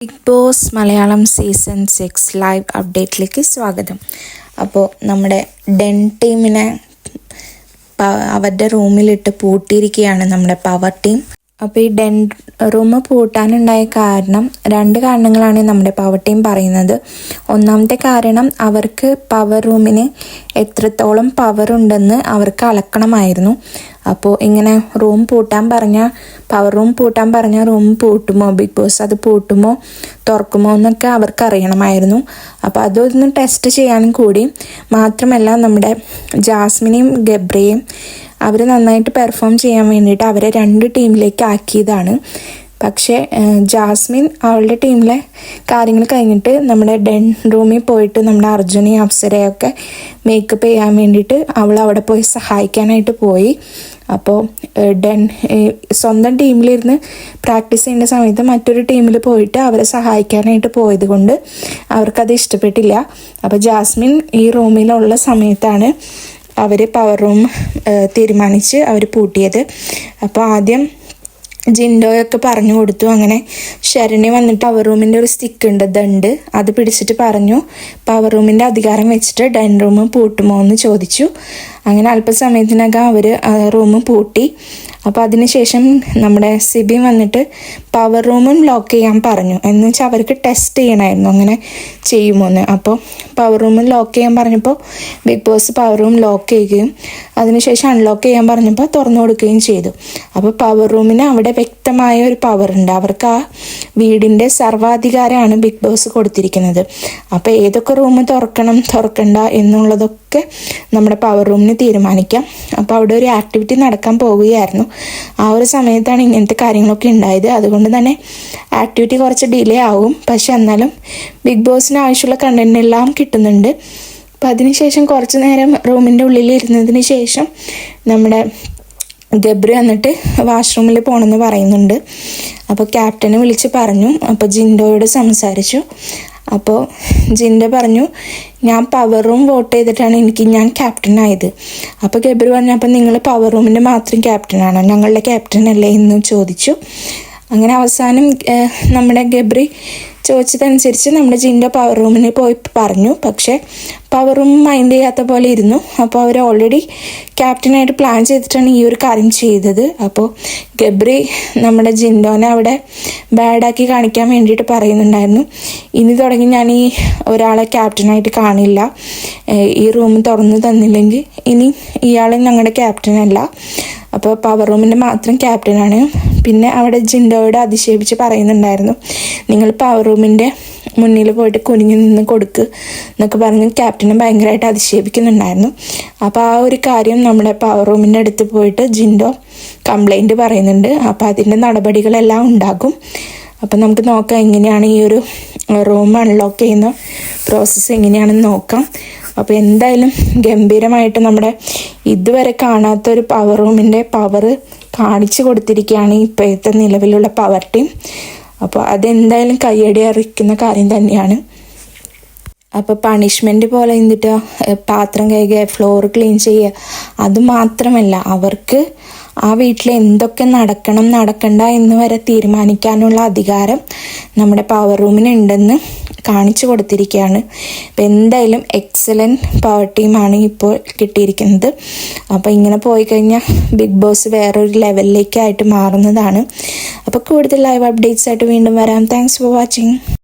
Bigg Boss Malayalam season six live അപ്ഡേറ്റിലേക്ക് സ്വാഗതം. അപ്പോൾ നമ്മുടെ ഡെൻ ടീമിനെ അവരുടെ റൂമിലിട്ട് പൂട്ടിയിരിക്കുകയാണ് നമ്മുടെ പവർ ടീം. അപ്പോൾ ഈ ഡെൻ റൂം പൂട്ടാനുണ്ടായ കാരണം രണ്ട് കാരണങ്ങളാണ് നമ്മുടെ പവർ ടീം പറയുന്നത്. ഒന്നാമത്തെ കാരണം അവർക്ക് പവർ റൂമിന് എത്രത്തോളം പവർ ഉണ്ടെന്ന് അവർക്ക് അളക്കണമായിരുന്നു. അപ്പോൾ ഇങ്ങനെ റൂം പൂട്ടാൻ പറഞ്ഞ പവർ റൂം പൂട്ടാൻ പറഞ്ഞ റൂം പൂട്ടുമോ ബിഗ് ബോസ് അത് പൂട്ടുമോ തുറക്കുമോ എന്നൊക്കെ അവർക്ക് അറിയണമായിരുന്നു. അപ്പോൾ അതൊന്ന് ടെസ്റ്റ് ചെയ്യാനും കൂടി. മാത്രമല്ല നമ്മുടെ ജാസ്മിനെയും ഗബ്രയും അവർ നന്നായിട്ട് പെർഫോം ചെയ്യാൻ വേണ്ടിയിട്ട് അവരെ രണ്ട് ടീമിലേക്ക് ആക്കിയതാണ്. പക്ഷേ ജാസ്മിൻ അവളുടെ ടീമിലെ കാര്യങ്ങൾ കഴിഞ്ഞിട്ട് നമ്മുടെ ഡെൻ റൂമിൽ പോയിട്ട് നമ്മുടെ അർജുനെയും അപ്സരയൊക്കെ മേക്കപ്പ് ചെയ്യാൻ വേണ്ടിയിട്ട് അവൾ അവിടെ പോയി സഹായിക്കാനായിട്ട് പോയി. അപ്പോൾ ഡെൻ സ്വന്തം ടീമിലിരുന്ന് പ്രാക്ടീസ് ചെയ്യുന്ന സമയത്ത് മറ്റൊരു ടീമിൽ പോയിട്ട് അവരെ സഹായിക്കാനായിട്ട് പോയത് കൊണ്ട് അവർക്കത് ഇഷ്ടപ്പെട്ടില്ല. അപ്പോൾ ജാസ്മിൻ ഈ റൂമിലുള്ള സമയത്താണ് അവർ പവർ റൂം തീരുമാനിച്ച് അവർ പൂട്ടിയത്. അപ്പോൾ ആദ്യം ജിൻഡോയൊക്കെ പറഞ്ഞു കൊടുത്തു. അങ്ങനെ ശരണി വന്നിട്ട് പവർ റൂമിന്റെ ഒരു സ്റ്റിക്ക് ഉണ്ട് ദണ്ട്. അത് പിടിച്ചിട്ട് പറഞ്ഞു പവർ റൂമിന്റെ അധികാരം വെച്ചിട്ട് ഡൈൻ റൂം പൂട്ടുമോ? എന്ന് ചോദിച്ചു. അങ്ങനെ അല്പസമയത്തിനകം അവർ റൂം പൂട്ടി. അപ്പോൾ അതിനുശേഷം നമ്മുടെ സിബി വന്നിട്ട് പവർ റൂമും ലോക്ക് ചെയ്യാൻ പറഞ്ഞു. എന്ന് വെച്ചാൽ അവർക്ക് ടെസ്റ്റ് ചെയ്യണമായിരുന്നു അങ്ങനെ ചെയ്യുമോ എന്ന് അപ്പോൾ പവർ റൂമും ലോക്ക് ചെയ്യാൻ പറഞ്ഞപ്പോൾ Bigg Boss power room lock ചെയ്യുകയും അതിനുശേഷം അൺലോക്ക് ചെയ്യാൻ പറഞ്ഞപ്പോൾ തുറന്നു കൊടുക്കുകയും ചെയ്തു. അപ്പോൾ പവർ റൂമിന് അവിടെ വ്യക്തമായ ഒരു പവർ ഉണ്ട്. അവർക്ക് ആ വീടിന്റെ സർവാധികാരമാണ് ബിഗ് ബോസ് കൊടുത്തിരിക്കുന്നത്. അപ്പോൾ ഏതൊക്കെ റൂം തുറക്കണം തുറക്കണ്ട എന്നുള്ളതൊക്കെ നമ്മുടെ പവർ റൂമിന് തീരുമാനിക്കാം. അപ്പോൾ അവിടെ ഒരു ആക്ടിവിറ്റി നടക്കാൻ പോവുകയായിരുന്നു. ആ ഒരു സമയത്താണ് ഇങ്ങനത്തെ കാര്യങ്ങളൊക്കെ ഉണ്ടായത്. അതുകൊണ്ട് തന്നെ ആക്ടിവിറ്റി കുറച്ച് ഡിലേ ആവും. പക്ഷെ എന്നാലും ബിഗ് ബോസിന് ആവശ്യമുള്ള കണ്ടന്റ് എല്ലാം കിട്ടുന്നുണ്ട്. അപ്പം അതിനുശേഷം കുറച്ച് നേരം റൂമിന്റെ ഉള്ളിൽ ഇരുന്നതിന് ശേഷം നമ്മുടെ ഗബ്രി വന്നിട്ട് വാഷ്റൂമിൽ പോകണമെന്ന് പറയുന്നുണ്ട്. അപ്പോൾ ക്യാപ്റ്റനെ വിളിച്ച് പറഞ്ഞു. അപ്പോൾ ജിൻഡോയോട് സംസാരിച്ചു. അപ്പോൾ ജിന്റെ പറഞ്ഞു ഞാൻ പവർ റൂം വോട്ട് ചെയ്തിട്ടാണ് എനിക്ക് ഞാൻ ക്യാപ്റ്റൻ ആയത്. അപ്പോൾ ഗബ്രി പറഞ്ഞു അപ്പം നിങ്ങൾ പവർ റൂമിന്റെ മാത്രം ക്യാപ്റ്റനാണോ ഞങ്ങളുടെ ക്യാപ്റ്റൻ അല്ലേ? എന്ന് ചോദിച്ചു. അങ്ങനെ അവസാനം നമ്മുടെ ഗബ്രി ചോദിച്ചതനുസരിച്ച് നമ്മുടെ ജിന്റെ പവർ റൂമിന് പോയി പറഞ്ഞു. പക്ഷേ പവർ റൂം മൈൻഡ് ചെയ്യാത്ത പോലെ ഇരുന്നു. അപ്പോൾ അവർ ഓൾറെഡി ക്യാപ്റ്റനായിട്ട് പ്ലാൻ ചെയ്തിട്ടാണ് ഈ ഒരു കാര്യം ചെയ്തത്. അപ്പോൾ ഗബ്രി നമ്മുടെ ജിൻഡോനെ അവിടെ ബാഡാക്കി കാണിക്കാൻ വേണ്ടിയിട്ട് പറയുന്നുണ്ടായിരുന്നു. ഇനി തുടങ്ങി ഞാൻ ഈ ഒരാളെ ക്യാപ്റ്റനായിട്ട് കാണില്ല. ഈ റൂം തുറന്നു തന്നില്ലെങ്കിൽ ഇനി ഇയാളെ ഞങ്ങളുടെ ക്യാപ്റ്റനല്ല അപ്പോൾ പവർ റൂമിന്റെ മാത്രം ക്യാപ്റ്റനാണ് പിന്നെ അവിടെ ജിൻഡോയോട് അധിക്ഷേപിച്ച് പറയുന്നുണ്ടായിരുന്നു നിങ്ങൾ പവർ റൂമിന്റെ മുന്നിൽ പോയിട്ട് കുനിഞ്ഞു നിന്ന് കൊടുക്ക് എന്നൊക്കെ പറഞ്ഞ് ക്യാപ്റ്റനെ ഭയങ്കരമായിട്ട് അധിക്ഷേപിക്കുന്നുണ്ടായിരുന്നു. അപ്പോൾ ആ ഒരു കാര്യം നമ്മുടെ പവർ റൂമിന്റെ അടുത്ത് പോയിട്ട് ജിൻഡോ കംപ്ലൈന്റ് പറയുന്നുണ്ട്. അപ്പോൾ അതിന്റെ നടപടികളെല്ലാം ഉണ്ടാകും. അപ്പം നമുക്ക് നോക്കാം എങ്ങനെയാണ് ഈ ഒരു റൂം അൺലോക്ക് ചെയ്യുന്ന പ്രോസസ്സ് എങ്ങനെയാണെന്ന് നോക്കാം. അപ്പോൾ എന്തായാലും ഗംഭീരമായിട്ട് നമ്മുടെ ഇതുവരെ കാണാത്തൊരു പവർ റൂമിന്റെ പവർ കാണിച്ചു കൊടുത്തിരിക്കുകയാണ് ഇപ്പോഴത്തെ നിലവിലുള്ള പവർ ടീം അപ്പോൾ അതെന്തായാലും കയ്യടി അറിയിക്കുന്ന കാര്യം തന്നെയാണ്. അപ്പോൾ പണിഷ്മെന്റ് പോലെ എന്നിട്ട് പാത്രം കഴുകുക ഫ്ലോർ ക്ലീൻ ചെയ്യുക. അത് മാത്രമല്ല അവർക്ക് ആ വീട്ടിൽ എന്തൊക്കെ നടക്കണം നടക്കണ്ട എന്ന് വരെ തീരുമാനിക്കാനുള്ള അധികാരം നമ്മുടെ പവർ റൂമിന് ഉണ്ടെന്ന് കാണിച്ചു കൊടുത്തിരിക്കുകയാണ്. അപ്പം എന്തായാലും എക്സലന്റ് പവർ ടീമാണ് ഇപ്പോൾ കിട്ടിയിരിക്കുന്നത്. അപ്പോൾ ഇങ്ങനെ പോയി കഴിഞ്ഞാൽ ബിഗ് ബോസ് വേറൊരു ലെവലിലേക്കായിട്ട് മാറുന്നതാണ്. അപ്പോൾ കൂടുതൽ ലൈവ് അപ്ഡേറ്റ്സ് ആയിട്ട് വീണ്ടും വരാം. Thanks for watching